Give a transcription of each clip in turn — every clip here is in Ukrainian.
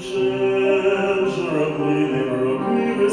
же вже були проби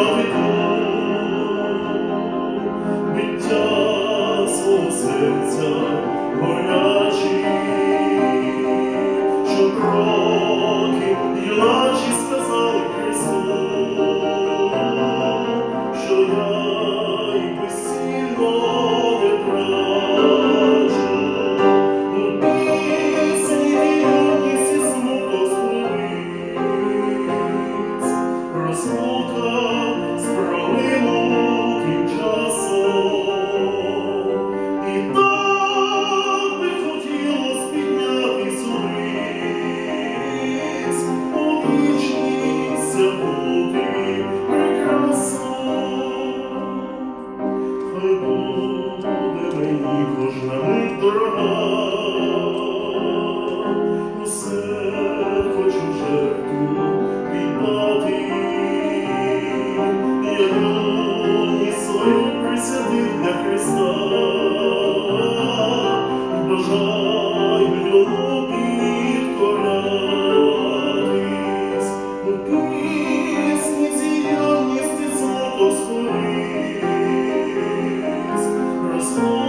Буде мені кожна мить дорога.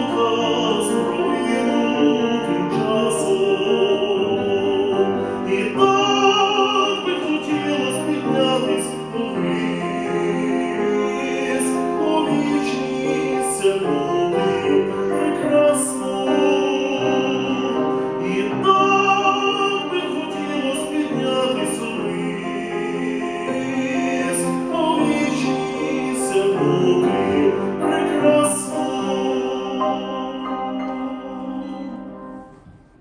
Oh.